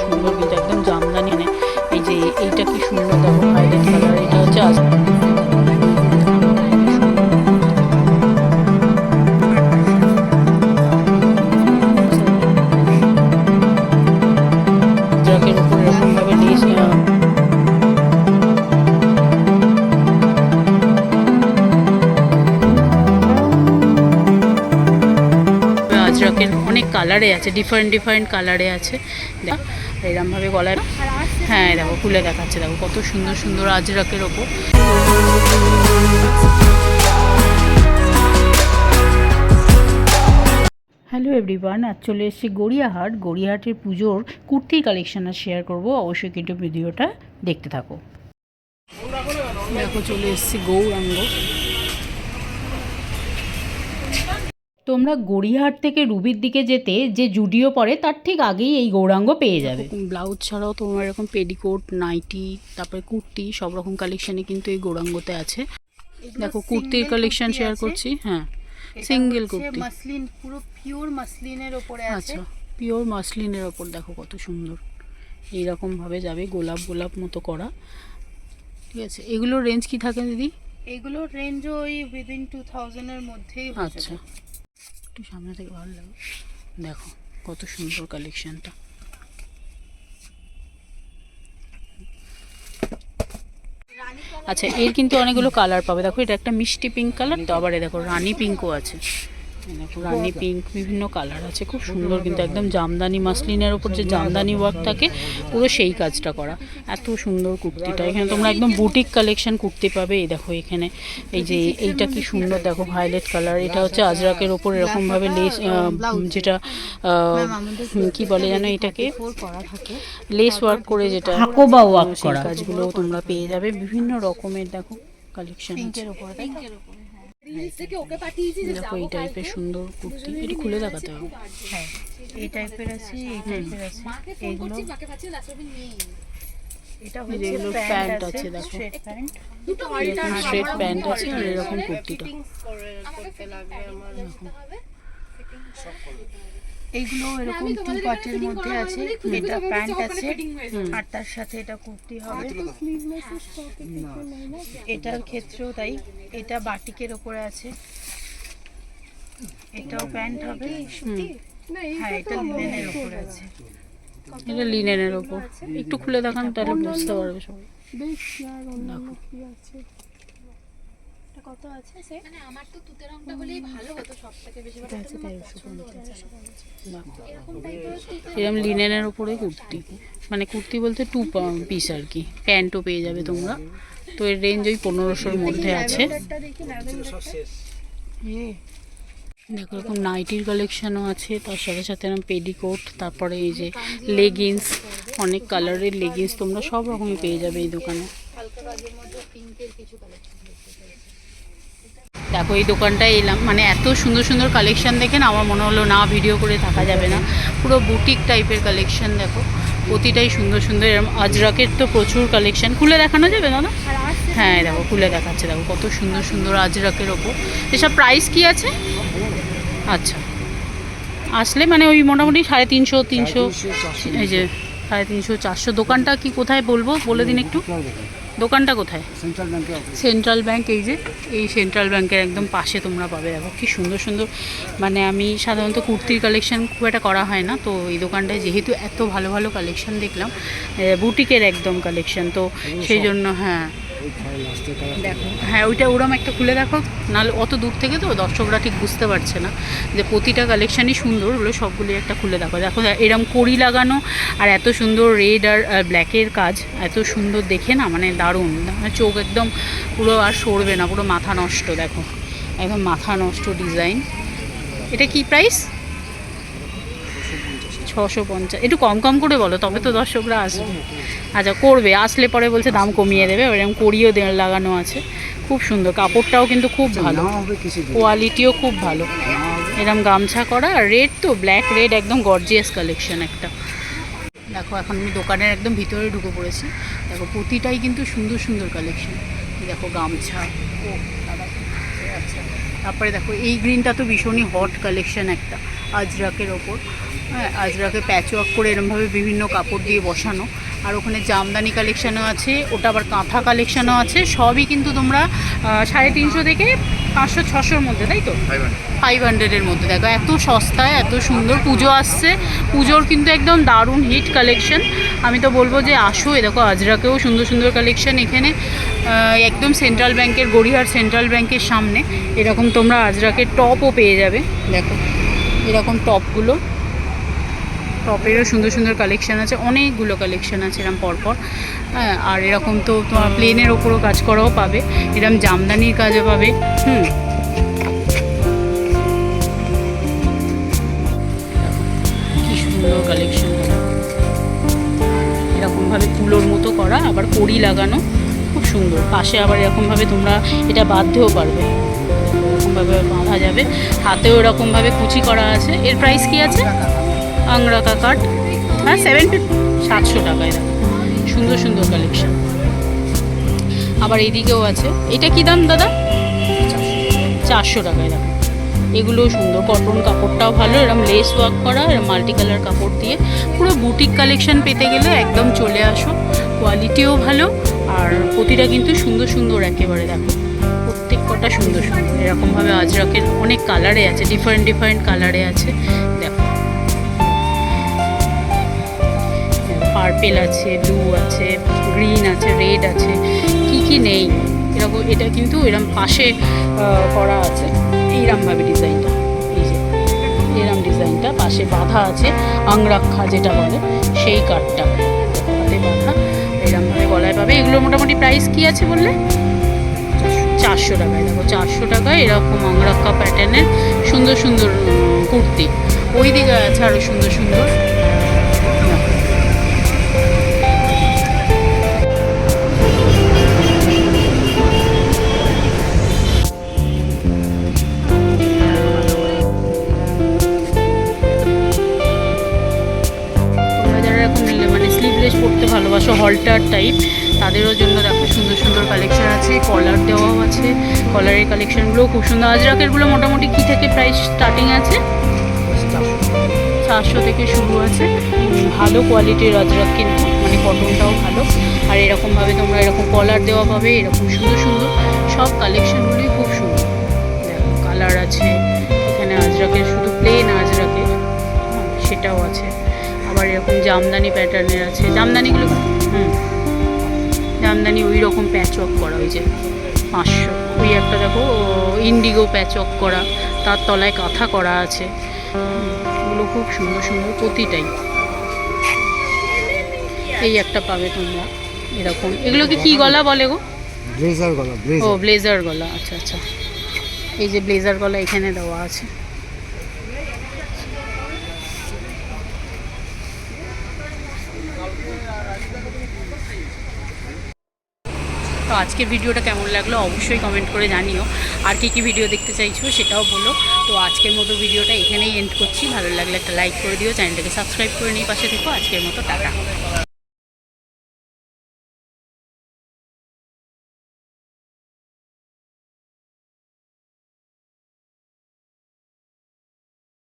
সুন্দর কিন্তু একদম জামদানি মানে এই যে এইটা কি সুন্দর দেখো হাইলাইট কালার এটা হচ্ছে আজরাকের অনেক কালারে আছে ডিফারেন্ট ডিফারেন্ট কালারে আছে। দেখ, এরমভাবে গলায় হ্যাঁ দেখো, খুলে দেখাচ্ছে, দেখো, কত সুন্দর সুন্দর আজরাকের ওপর। হ্যালো এভরিওয়ান আজ চলে এসেছি গড়িয়াহাট। গড়িয়াহাটের পুজোর কুর্তির কালেকশন আর শেয়ার করব। অবশ্যই কিন্তু ভিডিওটা দেখতে থাকো। দেখো, চলে এসেছি গৌরাঙ্গ। তোমরা গড়িয়াহাট থেকে রুবির দিকে যেতে যে জুডিও পরে তার ঠিক আগেই এই গৌরাঙ্গ পেয়ে যাবে। ব্লাউজ ছাড়াও তোমার এরকম পেডিকোট নাইটি তারপরে কুর্তি সব রকম কালেকশনই কিন্তু এই গৌরাঙ্গতে আছে। দেখো কুর্তির কালেকশন শেয়ার করছি হ্যাঁ সিঙ্গেল কুর্তি। মাসলিন পুরো পিওর মাসলিনের ওপরে আছে। আচ্ছা পিওর মাসলিনের ওপর দেখো কত সুন্দর। এইরকম ভাবে যাবে গোলাপ গোলাপ মতো করা। ঠিক আছে এগুলোর রেঞ্জ কি থাকে দিদি? এগুলোর রেঞ্জ ওই উইদিন টু থাউজেন্ডের মধ্যেই আচ্ছা। একটু সামনে থেকে ভালো লাগে। দেখো, কত সুন্দর কালেকশনটা আচ্ছা এর কিন্তু অনেকগুলো কালার পাবে। দেখো, এটা একটা মিষ্টি পিঙ্ক কালার তো আবার দেখো, রানী পিঙ্কও আছে। রানী পিঙ্ক বিভিন্ন কালার আছে খুব সুন্দর কিন্তু একদম জামদানি মাসলিনের উপর যে জামদানি ওয়ার্ক থাকে পুরো সেই কাজটা করা। এত সুন্দর কুর্তিটা। এখানে তোমরা একদম বুটিক কালেকশন কুর্তি পাবে এই দেখো এখানে। এই যে এইটা কি সুন্দর দেখো ভায়োলেট কালার এটা হচ্ছে আজরাকের ওপর এরকমভাবে লেস যেটা কি বলে যেন এটাকে? লেস ওয়ার্ক করে যেটা হাকোবা করা। কাজগুলো তোমরা পেয়ে যাবে। বিভিন্ন রকমের দেখো কালেকশন ওপরে? দেখো এই টাইপের সুন্দর কুর্তি। এটি খুলে দেখাতে। হবে হ্যাঁ এই টাইপের আছে এই টাইপের আছে। এইগুলো এটা প্যান্ট প্যান্ট আছে দেখো। এরকম স্ট্রেট প্যান্ট আছে আর এরকম কুর্তিটা। এইগুলো এরকম টু পার্টের মধ্যে আছে এটা প্যান্ট আছে আর তার সাথে এটা কুর্তি হবে। এটার ক্ষেত্রেও তাই এটা বাটিকের ওপরে আছে। এটাও প্যান্ট হবে। হ্যাঁ এটা লিনেনের ওপরে আছে। এটা লিনেনের ওপর। একটু খুলে দেখান তাহলে বুঝতে পারবে সবাই। দেখো এটা আছে তেরোশো পঞ্চাশ এরকম লিনেনের ওপরে কুর্তি। মানে কুর্তি বলতে টু পিস আর কি। প্যান্টও পেয়ে যাবে তোমরা। তো এর রেঞ্জ ওই পনেরোশোর মধ্যে আছে। দেখো এরকম নাইটির কালেকশানও আছে। তার সাথে সাথে এরকম পেডিকোট তারপরে এই যে লেগিংস অনেক কালারের লেগিংস তোমরা সব রকমই পেয়ে যাবে এই দোকানে। দেখো এই দোকানটায় এলাম। মানে এত সুন্দর সুন্দর কালেকশন দেখে না আমার মনে হলো না ভিডিও করে থাকা যাবে না। পুরো বুটিক টাইপের কালেকশন দেখো। প্রতিটাই সুন্দর সুন্দর। এরকম আজরাকের তো প্রচুর কালেকশন খুলে দেখানো যাবে দাদা? হ্যাঁ দেখো খুলে দেখাচ্ছে দেখো কত সুন্দর সুন্দর আজরাকের ওপর। এসব প্রাইস কি আছে? আচ্ছা। আসলে মানে ওই মোটামুটি সাড়ে তিনশো তিনশো। এই যে সাড়ে তিনশো চারশো। দোকানটা কি কোথায় বলব? বলে দিন একটু। দোকানটা কোথায়? সেন্ট্রাল ব্যাংকে সেন্ট্রাল ব্যাংক এই যে এই সেন্ট্রাল ব্যাংকের একদম পাশে তোমরা পাবে। দেখো কি সুন্দর সুন্দর। মানে আমি সাধারণত কুর্তির কালেকশন খুব একটা করা হয় না। তো এই দোকানটায় যেহেতু এত ভালো ভালো কালেকশন দেখলাম বুটিকের একদম কালেকশন তো সেই জন্য হ্যাঁ। দেখো হ্যাঁ ওইটা ওরম একটা খুলে দেখো। নাহলে অত দূর থেকে তো দর্শকরা ঠিক বুঝতে পারছে না যে প্রতিটা কালেকশানই সুন্দর ওগুলো সবগুলি একটা খুলে দেখো। দেখো এরম কড়ি লাগানো আর এত সুন্দর রেড আর ব্ল্যাকের কাজ, এত সুন্দর দেখে না মানে দারুণ। মানে চোখ একদম পুরো আর সরবে না, পুরো মাথা নষ্ট, দেখো। একদম মাথা নষ্ট ডিজাইন এটা কি প্রাইস ছশো পঞ্চাশ। একটু কম কম করে বলো তবে তো দর্শকরা আসবে। আচ্ছা করবে আসলে পরে বলছে দাম কমিয়ে দেবে এরকম করিও দে- লাগানো আছে। খুব সুন্দর কাপড়টাও কিন্তু খুব ভালো। কোয়ালিটিও খুব ভালো। এরকম গামছা করা আর রেড তো ব্ল্যাক রেড একদম গর্জিয়াস কালেকশন একটা। দেখো এখন আমি দোকানের একদম ভিতরে ঢুকে পড়েছি। দেখো প্রতিটাই কিন্তু সুন্দর সুন্দর কালেকশন দেখো গামছা। ও দাদা আচ্ছা। তারপরে দেখো এই গ্রিনটা তো ভীষণই হট কালেকশন একটা আজরাকের ওপর। হ্যাঁ আজরাকে প্যাচ ওয়ার্ক করে এরমভাবে বিভিন্ন কাপড় দিয়ে বসানো। আর ওখানে জামদানি কালেকশানও আছে ওটা আবার কাঁথা কালেকশানও আছে। সবই কিন্তু তোমরা সাড়ে তিনশো থেকে পাঁচশো ছশোর মধ্যে তাই তো? ফাইভ হান্ড্রেডের মধ্যে। দেখো এত সস্তায় এত সুন্দর পুজো আসছে। পুজোর কিন্তু একদম দারুণ হিট কালেকশন আমি তো বলব যে আসো এ দেখো আজরাকেও সুন্দর সুন্দর কালেকশন এখানে। একদম সেন্ট্রাল ব্যাংকের গড়িয়ার সেন্ট্রাল ব্যাংকের সামনে। এরকম তোমরা আজরাকের টপও পেয়ে যাবে। দেখো এরকম টপগুলো টপেরও সুন্দর সুন্দর কালেকশান আছে, অনেকগুলো কালেকশান আছে এরকম পরপর। হ্যাঁ আর এরকম তো তোমার প্লেনের ওপরও কাজ করাও পাবে এরকম জামদানির কাজও পাবে, হুম। কি সুন্দর কালেকশন এরকমভাবে কুলোর মতো করা, আবার কড়ি লাগানো, খুব সুন্দর। পাশে আবার এরকমভাবে তোমরা এটা বাঁধতেও পারবে। এরকমভাবে বাঁধা যাবে। হাতেও এরকমভাবে কুচি করা আছে। এর প্রাইস কি আছে? আংরাকা কাট হ্যাঁ সেভেন ফিফটি সাতশো টাকায় সুন্দর সুন্দর কালেকশন আবার এইদিকেও আছে। এটা কি দাম, দাদা? চারশো টাকায় দেখো এগুলোও সুন্দর। কটন কাপড়টাও ভালো। এরকম লেস ওয়ার্ক করা এরম মাল্টি কালার কাপড় দিয়ে। পুরো বুটিক কালেকশন পেতে গেলে একদম চলে আসো। কোয়ালিটিও ভালো। আর প্রতিটা কিন্তু সুন্দর সুন্দর একেবারে, দেখো। প্রত্যেক কটা সুন্দর সুন্দর। এরকমভাবে আজরাকের অনেক কালারে আছে। ডিফারেন্ট ডিফারেন্ট কালারে আছে। দেখো। পার্পেল আছে ব্লু আছে গ্রিন আছে রেড আছে, কি কি নেই, এরকম, এটা কিন্তু এরম পাশে করা আছে। এইরমভাবে ডিজাইনটা, এই যে, এরম ডিজাইনটা, পাশে বাঁধা আছে, আংরাক্ষা যেটা বলে, সেই কাঠটা, হাতে বাঁধা এরমভাবে গলায় পাবে। এগুলোর মোটামুটি প্রাইস কি আছে বললে? চারশো টাকায়, দেখো, চারশো টাকায় এরকম আংরাক্ষা প্যাটার্নের সুন্দর সুন্দর কুর্তি। ওই দিকে আছে আরও সুন্দর সুন্দর। আছে কলার দেওয়াও আছে কলারের কালেকশনগুলো খুব সুন্দর। আজরাকেরগুলো মোটামুটি কী থেকে প্রাইস স্টার্টিং আছে? চারশো থেকে শুরু আছে। ভালো কোয়ালিটির আজরাক কিন্তু মানে কটনটাও ভালো। আর এরকমভাবে তোমরা এরকম কলার দেওয়া পাবে এরকম সুন্দর সুন্দর। সব কালেকশনগুলোই খুব সুন্দর। দেখো কালার আছে। এখানে আজরাকের শুধু প্লেন আজরাকের হ্যাঁ, সেটাও আছে। আবার এরকম জামদানি প্যাটার্নের আছে। জামদানিগুলো জামদানি ওই রকম প্যাচ ওয়ার্ক করা ওই যে পাঁচশো। ওই একটা দেখো ইন্ডিগো প্যাচ ওয়ার্ক করা তার তলায় কাঁথা করা আছে। ওগুলো খুব সুন্দর সুন্দর প্রতিটাই। এই একটা পাবে তোমরা এরকম। এগুলোকে কি গলা বলে গো? ব্লেজার গলা ও ব্লেজার গলা আচ্ছা আচ্ছা। এই যে ব্লেজার গলা এখানে দেওয়া আছে। তো আজকের ভিডিওটা কেমন লাগল অবশ্যই কমেন্ট করে জানিও। আর কী কী ভিডিও দেখতে চাইছো সেটাও বলো। তো আজকের মতো ভিডিওটা এখানেই এন্ড করছি। ভালো লাগলে একটা লাইক করে দিও। চ্যানেলটাকে সাবস্ক্রাইব করে নিয়ে পাশে থেকো। আজকের মতো টাটা।